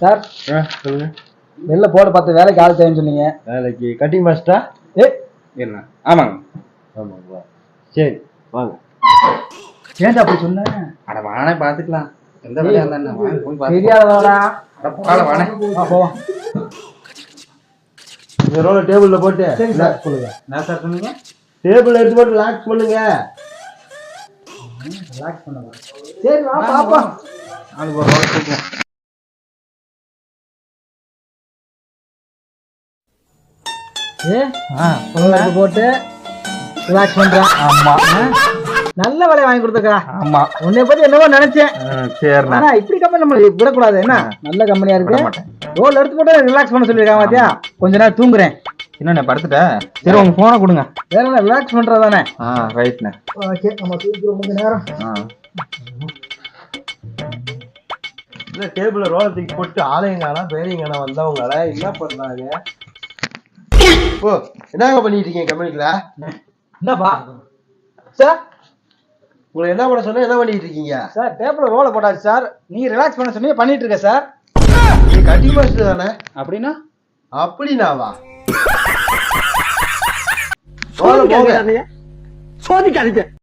Sir சொல்லுங்க. வெளில போட பார்த்து வேலைக்கு ஆள் தேவைன்னு சொன்னீங்க. வேலைக்கு கட்டிங் மாஸ்டரா ஏ? என்ன? ஆமாங்க. ஆமாங்களா? சரி வாங்க. ஏன்டா அப்படி சொன்னேன் அட வாணே பாத்துக்கலாம் எந்த வேலையா இருந்தா தெரியாதவாடா அட போகாத வாணே. வா போவோம் இந்த ரோல டேபிள்ல போட்டு. சரி சார் சொல்லுங்க. என்ன சார் சொன்னீங்க? டேபிள் எடுத்து போட்டு லாக் பண்ணுங்க. ரிலாக்ஸ் பண்ணலாம் சரி வா பாப்போம் அது ஒரு ரோல் போட்டு ரிலாக்ஸ் பண்றேன் ஆமா. நல்ல வேலையை வாங்கி கொடுத்துக்கா ஆமா. உன்னை பத்தி என்னவோ நினைச்சேன். சரிண்ணா. ஆனா இப்படி கம்பெனி நம்ம விடக்கூடாது. என்ன? நல்ல கம்பெனியா இருக்கு. ரோல் எடுத்து போட்டு ரிலாக்ஸ் பண்ண சொல்லிருக்காங்க பாத்தியா? கொஞ்ச நேரம் தூங்குறேன். என்ன படுத்துட்டேன் சரி உங்க போனை கொடுங்க. வேற என்ன ரிலாக்ஸ் பண்றதானே ஆ ரைட்ண்ணே ஓகே நம்ம தூங்குறோம் கொஞ்ச நேரம். ஆ. இந்த டேபிள்ல ரோல தூக்கி போட்டு ஆலயங்கானா பேரியங்கானா வந்தவங்கள? என்ன பண்றாங்க ஓ என்னங்க பண்ணிட்டு இருக்கீங்க கம்பெனிக்குள்ள என்னப்பா? சார் உங்களை என்ன பண்ண சொன்னா என்ன பண்ணிட்டு இருக்கீங்க சார் டேபிள் ரோல போட்டாச்சு சார் நீ ரிலாக்ஸ் பண்ண சொன்னீங்க பண்ணிட்டு இருக்க சார் நீ கட்டிங் மாஸ்டர் தானே? அப்படின்னா? அப்படினாவா போங்க. சோதிக்காதீங்க.